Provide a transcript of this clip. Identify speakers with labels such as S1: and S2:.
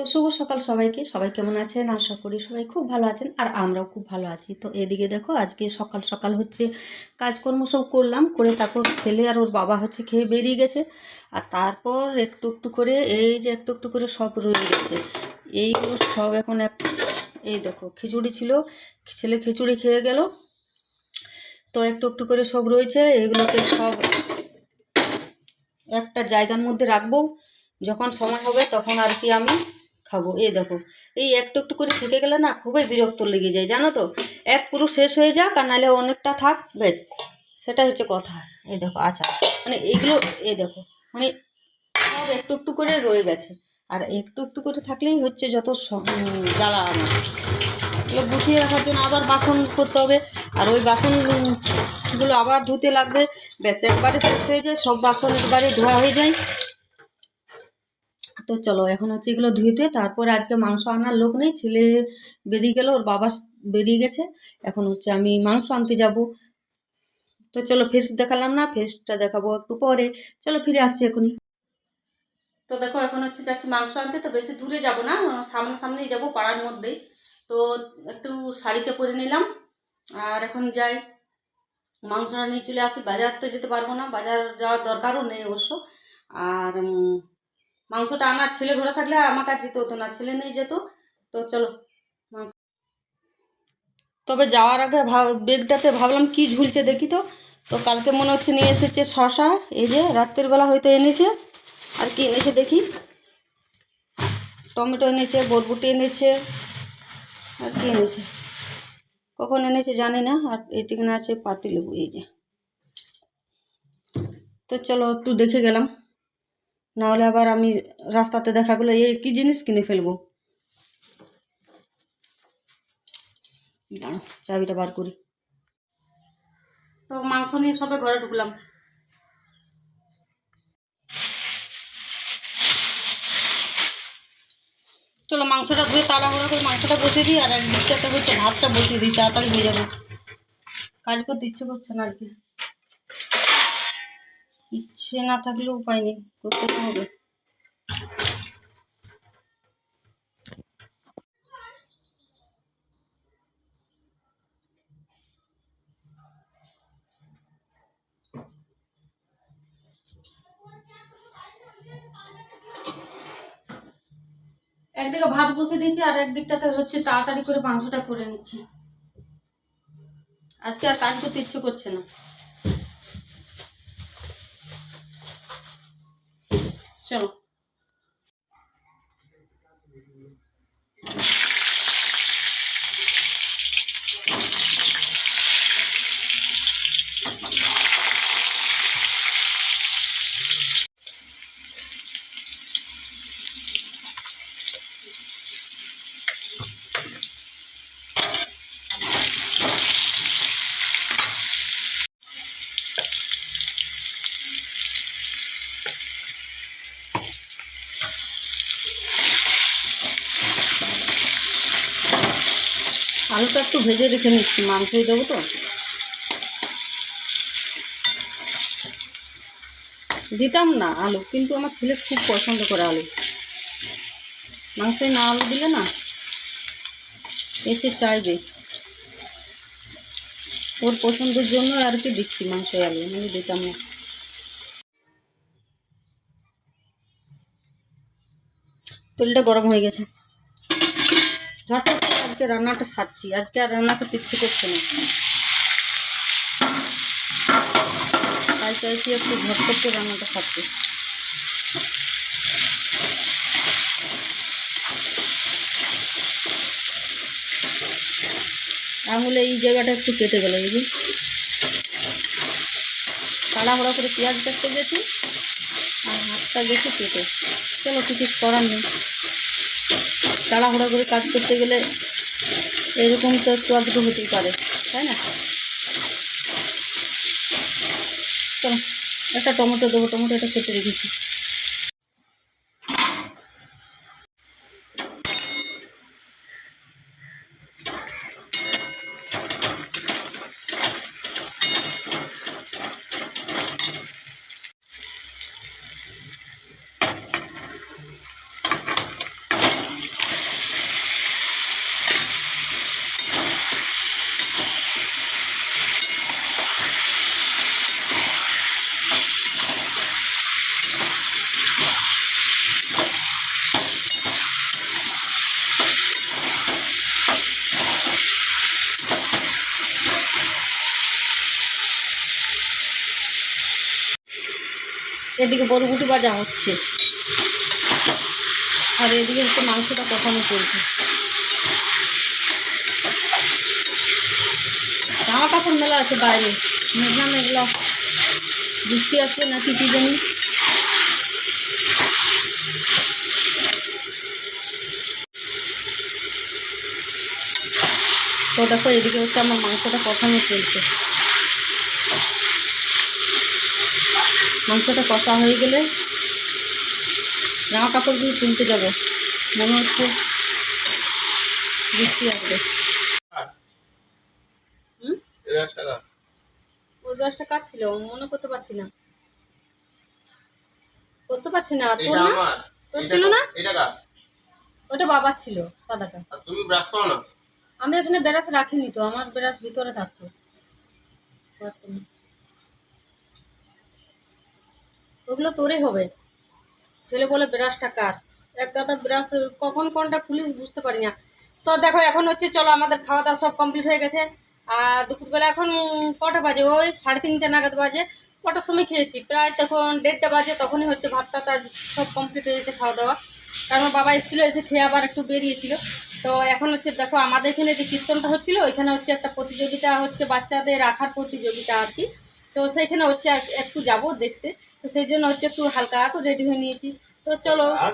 S1: তো শুভ সকাল সবাইকে। সবাই কেমন আছেন? আশা করি সবাই খুব ভালো আছেন আর আমরাও খুব ভালো আছি। তো এদিকে দেখো, আজকে সকাল সকাল হচ্ছে কাজকর্ম সব করলাম, করে তারপর ছেলে আর ওর বাবা হচ্ছে খেয়ে বেরিয়ে গেছে। আর তারপর একটু একটু করে, এই যে একটু একটু করে সব রয়ে গেছে। এইগুলো সব এখন এক, এই দেখো, খিচুড়ি ছিল, ছেলে খিচুড়ি খেয়ে গেল। তো একটু একটু করে সব রয়েছে, এগুলোকে সব একটা জায়গার মধ্যে রাখব। যখন সময় হবে তখন আর কি আমি খাব। এই দেখো, এই একটু একটু করে থেকে গেলে না খুবই বিরক্ত লেগে যায়, জানো তো? এক পুরো শেষ হয়ে যাক আর নাহলে অনেকটা থাক বেশ সেটাই হচ্ছে কথা। এই দেখো আচ্ছা মানে এইগুলো এই দেখো মানে সব একটু একটু করে রয়ে গেছে। আর একটু একটু করে থাকলেই হচ্ছে যত জ্বালা আমার এগুলো গুছিয়ে রাখার জন্য আবার বাসন করতে হবে। আর ওই বাসনগুলো আবার ধুতে লাগবে। ব্যাস, একবারে শেষ হয়ে যায়, সব বাসন একবারে ধোয়া হয়ে যায়। তো চলো এখন হচ্ছে এগুলো ধুইতে, তারপর আজকে মাংস আনার লোক নেই, ছেলে বেরিয়ে গেল, ওর বাবা বেরিয়ে গেছে, এখন হচ্ছে আমি মাংস আনতে যাব। তো চলো ফেস দেখালাম না ফেসটা দেখাবো একটু পরে, চলো ফিরে আসছি এখনই। তো দেখো এখন হচ্ছে যাচ্ছি মাংস আনতে, তো বেশি দূরে যাব না সামনে সামনেই যাব পাড়ার মধ্যেই তো একটু শাড়িতে পরে নিলাম, আর এখন যাই। মাংসটা নিয়ে চলে আসি, বাজার তো যেতে পারব না, বাজার যাওয়ার দরকারও নেই অবশ্য, আর মাংসটা আনার ছেলে ঘরে থাকলে আমার আর যেতে হতো না, ছেলে নেই যেত তো চলো মাংস তবে যাওয়ার আগে বেগটাতে ভাবলাম কি ঝুলছে দেখি তো তো কালকে মনে হচ্ছে নিয়ে এসেছে শশা এই যে রাত্রের বেলা হয়তো এনেছে, আর কি এনেছে দেখি। টমেটো এনেছে, বরবটি এনেছে, আর কি এনেছে? কখন এনেছে জানি না, আর এটিখানে আছে পাতিলেবু, এই যে। তো চলো একটু দেখে গেলাম। নাহলে আবার আমি রাস্তাতে দেখা গেলো, এই কী জিনিস কিনে ফেলব? চাবিটা বার করি। তো মাংস নিয়ে সবে ঘরে ঢুকলাম। চলো মাংসটা ধুয়ে তাড়াহুড়ো করে মাংসটা বসিয়ে দিই, আর একদিকটাতে হচ্ছে ভাতটা বসিয়ে দিই, তাড়াতাড়ি হয়ে যাবে। কাজ করতে ইচ্ছে করছে না আর কি। ইচ্ছে না থাকলেও উপায় নেই, করতে হবে। একদিকে ভাত বসে দিয়েছি, আর একদিকটাতে হচ্ছে তাড়াতাড়ি করে মাংসটা করে নিচ্ছি। আজকে আর কাজ করতে ইচ্ছে করছে না। চলো। আলুটা একটু ভেজে রেখে নিচ্ছি মাংসই দেবো তো। দিতাম না আলু, কিন্তু আমার ছেলে খুব পছন্দ করে আলু। মাংসে না আলু দিলে না এসে চাইবে। ওর পছন্দের জন্য আর কি দিচ্ছি মাংসে আলু মানে দিতাম না। তেলটা গরম হয়ে গেছে। ঝটপট আজকে রান্নাটা সারছি। আজকে আর রান্না করতে ইচ্ছে করছে না। তাই চাইছি একটু ঝটপট রান্নাটা সারতে। আঙুলে এই জায়গাটা একটু কেটে গেল এই যে তাড়াহুড়া করে পেঁয়াজ কাটতে গেছি। আর হাতটা গেছে কেটে। চলো কিছু করার নেই। তাড়াহুড়া করে কাজ করতে গেলে এরকম তো একটু আধটু হতেই পারে, তাই না? চলো, একটা টমেটো দেবো টমেটো এটা কেটে রেখেছি। এদিকে বরবুটি ভাজা হচ্ছে। আর এদিকে হচ্ছে মাংসটা কষানো চলছে। জামা কাপড় মেলা আছে বাইরে। মেঘলা মেঘলা। বৃষ্টি আসবে নাকি কি জানি। তো দেখো, এদিকে হচ্ছে আমার মাংসটা কষানো চলছে। মাংসটা কষা হয়ে গেলে জামা কাপড়গুলো তুলতে যাব। মনে হচ্ছে বৃষ্টি আসবে। হুম?
S2: এগারো টাকা
S1: ওই গাছটা কাজ ছিল মনে করতে পারছি না। করতে পারছি না তোর না? তোর ছিল না? ওটা বাবা ছিল সাদাটা।
S2: আর তুমি ব্রাশ করো না।
S1: আমি এখানে বেড়াস রাখিনি তো আমার বেড়াস ভিতরে থাকতো। ওগুলো তোরই হবে। ছেলে বলে, ব্রাশটা কার? এক গাদা ব্রাশ, কখন কোনটা খুলি বুঝতে পারি না। তো দেখো, এখন হচ্ছে চলো, আমাদের খাওয়া দাওয়া সব কমপ্লিট হয়ে গেছে। আর দুপুরবেলা এখন কটা বাজে? ওই সাড়ে তিনটে নাগাদ বাজে। কটার সময় খেয়েছি? প্রায় তখন দেড়টা বাজে, তখনই হচ্ছে ভাতটা তাজ সব কমপ্লিট হয়ে গেছে খাওয়া দাওয়া কারণ বাবা এসেছিল, এসে খেয়ে আবার একটু বেরিয়েছিল। তো এখন হচ্ছে দেখো, আমাদের এখানে যে কীর্তনটা হচ্ছিল, ওইখানে হচ্ছে একটা প্রতিযোগিতা হচ্ছে বাচ্চাদের রাখার প্রতিযোগিতা আর কি। তো সেইখানে হচ্ছে এক- একটু যাব দেখতে। তো সেই জন্য হচ্ছে একটু হালকা একটু রেডি হয়ে নিয়েছি। তো চলো।
S2: আর